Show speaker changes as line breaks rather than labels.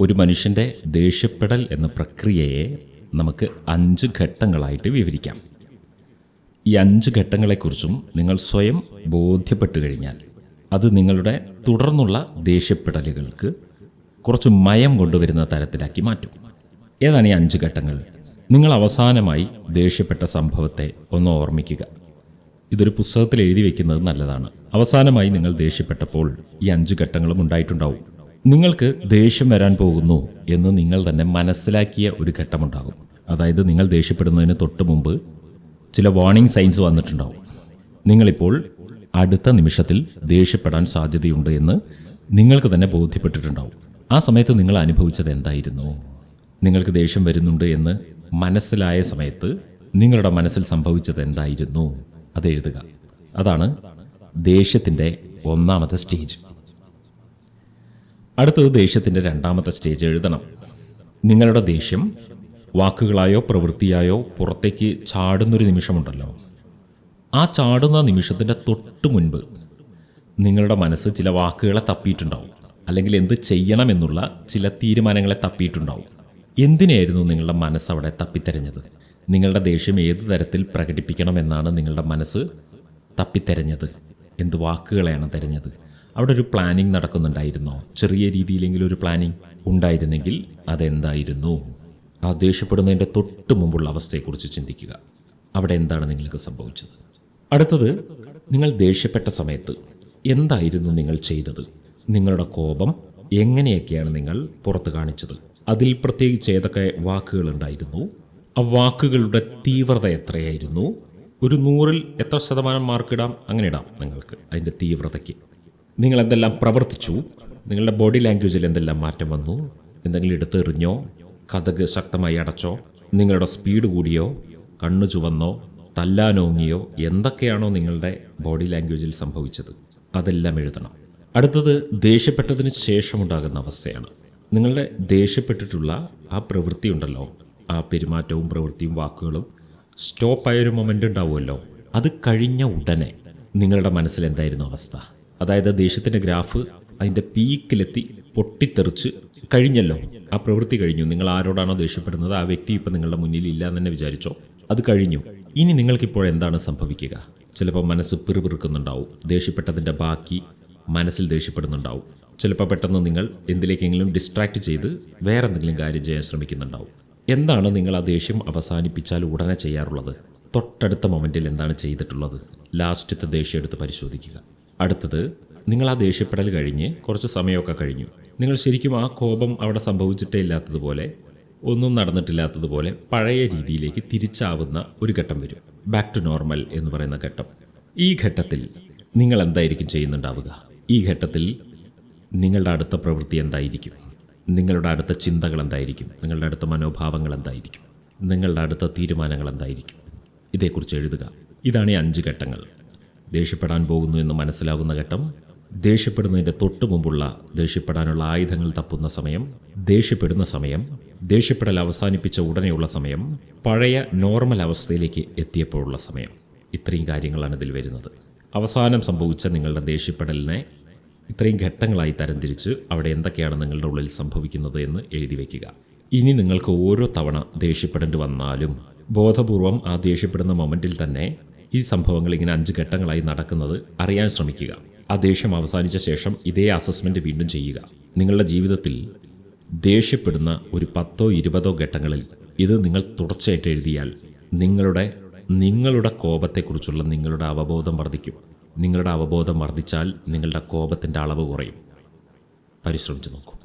ഒരു മനുഷ്യന്റെ ദേഷ്യപ്പെടൽ എന്ന പ്രക്രിയയെ നമുക്ക് അഞ്ച് ഘട്ടങ്ങളായിട്ട് വിവരിക്കാം. ഈ അഞ്ച് ഘട്ടങ്ങളെക്കുറിച്ചും നിങ്ങൾ സ്വയം ബോധ്യപ്പെട്ടു കഴിഞ്ഞാൽ അത് നിങ്ങളുടെ തുടർന്നുള്ള ദേഷ്യപ്പെടലുകൾക്ക് കുറച്ച് മയം കൊണ്ടുവരുന്ന തരത്തിലാക്കി മാറ്റും. ഏതാണ് ഈ അഞ്ച് ഘട്ടങ്ങൾ? നിങ്ങൾ അവസാനമായി ദേഷ്യപ്പെട്ട സംഭവത്തെ ഒന്ന് ഓർമ്മിക്കുക. ഇതൊരു പുസ്തകത്തിൽ എഴുതി വയ്ക്കുന്നത് നല്ലതാണ്. അവസാനമായി നിങ്ങൾ ദേഷ്യപ്പെട്ടപ്പോൾ ഈ അഞ്ച് ഘട്ടങ്ങളും ഉണ്ടായിട്ടുണ്ടാവും. നിങ്ങൾക്ക് ദേഷ്യം വരാൻ പോകുന്നു എന്ന് നിങ്ങൾ തന്നെ മനസ്സിലാക്കിയ ഒരു ഘട്ടമുണ്ടാകും. അതായത് നിങ്ങൾ ദേഷ്യപ്പെടുന്നതിന് തൊട്ട് മുമ്പ് ചില വാർണിംഗ് സൈൻസ് വന്നിട്ടുണ്ടാവും. നിങ്ങളിപ്പോൾ അടുത്ത നിമിഷത്തിൽ ദേഷ്യപ്പെടാൻ സാധ്യതയുണ്ട് എന്ന് നിങ്ങൾക്ക് തന്നെ ബോധ്യപ്പെട്ടിട്ടുണ്ടാവും. ആ സമയത്ത് നിങ്ങൾ അനുഭവിച്ചത് എന്തായിരുന്നു? നിങ്ങൾക്ക് ദേഷ്യം വരുന്നുണ്ട് എന്ന് മനസ്സിലായ സമയത്ത് നിങ്ങളുടെ മനസ്സിൽ സംഭവിച്ചത് എന്തായിരുന്നു? അത് എഴുതുക. അതാണ് ദേഷ്യത്തിന്റെ ഒന്നാമത്തെ സ്റ്റേജ് അടുത്തത് ദേഷ്യത്തിന്റെ രണ്ടാമത്തെ സ്റ്റേജ് എഴുതണം. നിങ്ങളുടെ ദേഷ്യം വാക്കുകളായോ പ്രവൃത്തിയായോ പുറത്തേക്ക് ചാടുന്നൊരു നിമിഷമുണ്ടല്ലോ. ആ ചാടുന്ന നിമിഷത്തിന്റെ തൊട്ട് മുൻപ് നിങ്ങളുടെ മനസ്സ് ചില വാക്കുകളെ തപ്പിയിട്ടുണ്ടാവും. അല്ലെങ്കിൽ എന്ത് ചെയ്യണമെന്നുള്ള ചില തീരുമാനങ്ങളെ തപ്പിയിട്ടുണ്ടാവും. എന്തിനായിരുന്നു നിങ്ങളുടെ മനസ്സ് അവിടെ തപ്പിത്തെരഞ്ഞത്? നിങ്ങളുടെ ദേഷ്യം ഏത് തരത്തിൽ പ്രകടിപ്പിക്കണമെന്നാണ് നിങ്ങളുടെ മനസ്സ് തപ്പിത്തെരഞ്ഞത്? എന്ത് വാക്കുകളെയാണ് തിരഞ്ഞത്? അവിടെ ഒരു പ്ലാനിങ് നടക്കുന്നുണ്ടായിരുന്നോ? ചെറിയ രീതിയിലെങ്കിലും ഒരു പ്ലാനിങ് ഉണ്ടായിരുന്നെങ്കിൽ അതെന്തായിരുന്നു? ആ ദേഷ്യപ്പെടുന്നതിന്റെ തൊട്ട് മുമ്പുള്ള അവസ്ഥയെക്കുറിച്ച് ചിന്തിക്കുക. അവിടെ എന്താണ് നിങ്ങൾക്ക് സംഭവിച്ചത്? അടുത്തത് നിങ്ങൾ ദേഷ്യപ്പെട്ട സമയത്ത് എന്തായിരുന്നു നിങ്ങൾ ചെയ്തത്? നിങ്ങളുടെ കോപം എങ്ങനെയൊക്കെയാണ് നിങ്ങൾ പുറത്ത് കാണിച്ചത്? അതിൽ പ്രത്യേകിച്ച് ഏതൊക്കെ വാക്കുകൾ ഉണ്ടായിരുന്നു ആ വാക്കുകളുടെ തീവ്രത എത്രയായിരുന്നു? ഒരു നൂറിൽ എത്ര ശതമാനം മാർക്ക് ഇടാം? അങ്ങനെ ഇടാം നിങ്ങൾക്ക് അതിന്റെ തീവ്രതയ്ക്ക്. നിങ്ങൾ എന്തെല്ലാം പ്രവർത്തിച്ചു? നിങ്ങളുടെ ബോഡി ലാംഗ്വേജിൽ എന്തെല്ലാം മാറ്റം വന്നു? എന്തെങ്കിലും എടുത്തെറിഞ്ഞോ കഥക് ശക്തമായി അടച്ചോ? നിങ്ങളുടെ സ്പീഡ് കൂടിയോ? കണ്ണു ചുവന്നോ? തല്ലാനോങ്ങിയോ എന്തൊക്കെയാണോ നിങ്ങളുടെ ബോഡി ലാംഗ്വേജിൽ സംഭവിച്ചത്? അതെല്ലാം എഴുതണം. അടുത്തത് ദേഷ്യപ്പെട്ടതിന് ശേഷമുണ്ടാകുന്ന അവസ്ഥയാണ്. നിങ്ങളുടെ ദേഷ്യപ്പെട്ടിട്ടുള്ള ആ പ്രവൃത്തി ഉണ്ടല്ലോ. ആ പെരുമാറ്റവും പ്രവൃത്തിയും വാക്കുകളും സ്റ്റോപ്പായൊരു മൊമെന്റ് ഉണ്ടാവുമല്ലോ. അത് കഴിഞ്ഞ ഉടനെ നിങ്ങളുടെ മനസ്സിൽ എന്തായിരുന്നു അവസ്ഥ? അതായത് ദേഷ്യത്തിന്റെ ഗ്രാഫ് അതിന്റെ പീക്കിലെത്തി പൊട്ടിത്തെറിച്ച് കഴിഞ്ഞല്ലോ. ആ പ്രവൃത്തി കഴിഞ്ഞു. നിങ്ങൾ ആരോടാണോ ദേഷ്യപ്പെടുന്നത് ആ വ്യക്തി ഇപ്പം നിങ്ങളുടെ മുന്നിൽ ഇല്ല എന്ന് തന്നെ വിചാരിച്ചോ? അത് കഴിഞ്ഞു. ഇനി നിങ്ങൾക്കിപ്പോൾ എന്താണ് സംഭവിക്കുക? ചിലപ്പോൾ മനസ്സ് പിറുപിറുക്കുന്നുണ്ടാവും. ദേഷ്യപ്പെട്ടതിന്റെ ബാക്കി മനസ്സിൽ ദേഷ്യപ്പെടുന്നുണ്ടാവും. ചിലപ്പോൾ പെട്ടെന്ന് നിങ്ങൾ എന്തിലേക്കെങ്കിലും ഡിസ്ട്രാക്ട് ചെയ്ത് വേറെ എന്തെങ്കിലും കാര്യം ചെയ്യാൻ ശ്രമിക്കുന്നുണ്ടാവും. എന്താണ് നിങ്ങൾ ആ ദേഷ്യം അവസാനിപ്പിച്ചാൽ ഉടനെ ചെയ്യാറുള്ളത്? തൊട്ടടുത്ത മൊമെന്റിൽ എന്താണ് ചെയ്തിട്ടുള്ളത്? ലാസ്റ്റത്തെ ദേഷ്യം എടുത്ത് പരിശോധിക്കുക. അടുത്തത് നിങ്ങൾ ആ ദേഷ്യപ്പെടൽ കഴിഞ്ഞ് കുറച്ച് സമയമൊക്കെ കഴിഞ്ഞു. നിങ്ങൾ ശരിക്കും ആ കോപം അവിടെ സംഭവിച്ചിട്ടേ ഇല്ലാത്തതുപോലെ ഒന്നും നടന്നിട്ടില്ലാത്തതുപോലെ പഴയ രീതിയിലേക്ക് തിരിച്ചാവുന്ന ഒരു ഘട്ടം വരും. ബാക്ക് ടു നോർമൽ എന്ന് പറയുന്ന ഘട്ടം. ഈ ഘട്ടത്തിൽ നിങ്ങൾ എന്തായിരിക്കും ചെയ്യുന്നുണ്ടാവുക? ഈ ഘട്ടത്തിൽ നിങ്ങളുടെ അടുത്ത പ്രവൃത്തി എന്തായിരിക്കും? നിങ്ങളുടെ അടുത്ത ചിന്തകൾ എന്തായിരിക്കും? നിങ്ങളുടെ അടുത്ത മനോഭാവങ്ങൾ എന്തായിരിക്കും? നിങ്ങളുടെ അടുത്ത തീരുമാനങ്ങൾ എന്തായിരിക്കും? ഇതേക്കുറിച്ച് എഴുതുക. ഇതാണ് ഈ അഞ്ച് ഘട്ടങ്ങൾ. ദേഷ്യപ്പെടാൻ പോകുന്നു എന്ന് മനസ്സിലാകുന്ന ഘട്ടം ദേഷ്യപ്പെടുന്നതിന്റെ തൊട്ട് മുമ്പുള്ള ദേഷ്യപ്പെടാനുള്ള ആയുധങ്ങൾ തപ്പുന്ന സമയം ദേഷ്യപ്പെടുന്ന സമയം ദേഷ്യപ്പെടൽ അവസാനിപ്പിച്ച ഉടനെയുള്ള സമയം പഴയ നോർമൽ അവസ്ഥയിലേക്ക് എത്തിയപ്പോഴുള്ള സമയം. ഇത്രയും കാര്യങ്ങളാണ് ഇതിൽ വരുന്നത്. അവസാനം സംഭവിച്ച നിങ്ങളുടെ ദേഷ്യപ്പെടലിനെ ഇത്രയും ഘട്ടങ്ങളായി തരംതിരിച്ച് അവിടെ എന്തൊക്കെയാണ് നിങ്ങളുടെ ഉള്ളിൽ സംഭവിക്കുന്നത് എന്ന് എഴുതി വയ്ക്കുക. ഇനി നിങ്ങൾക്ക് ഓരോ തവണ ദേഷ്യപ്പെടേണ്ടി വന്നാലും ബോധപൂർവം ആ ദേഷ്യപ്പെടുന്ന മൊമെന്റിൽ തന്നെ ഈ സംഭവങ്ങൾ ഇങ്ങനെ അഞ്ച് ഘട്ടങ്ങളായി നടക്കുന്നത് അറിയാൻ ശ്രമിക്കുക. ആ ദേഷ്യം അവസാനിച്ച ശേഷം ഇതേ അസസ്മെന്റ് വീണ്ടും ചെയ്യുക. നിങ്ങളുടെ ജീവിതത്തിൽ ദേഷ്യപ്പെടുന്ന ഒരു പത്തോ ഇരുപതോ ഘട്ടങ്ങളിൽ ഇത് നിങ്ങൾ തുടർച്ചയായിട്ട് എഴുതിയാൽ നിങ്ങളുടെ നിങ്ങളുടെ കോപത്തെക്കുറിച്ചുള്ള നിങ്ങളുടെ അവബോധം വർദ്ധിക്കും. നിങ്ങളുടെ അവബോധം വർദ്ധിച്ചാൽ നിങ്ങളുടെ കോപത്തിന്റെ അളവ് കുറയും. പരിശ്രമിച്ചു നോക്കൂ.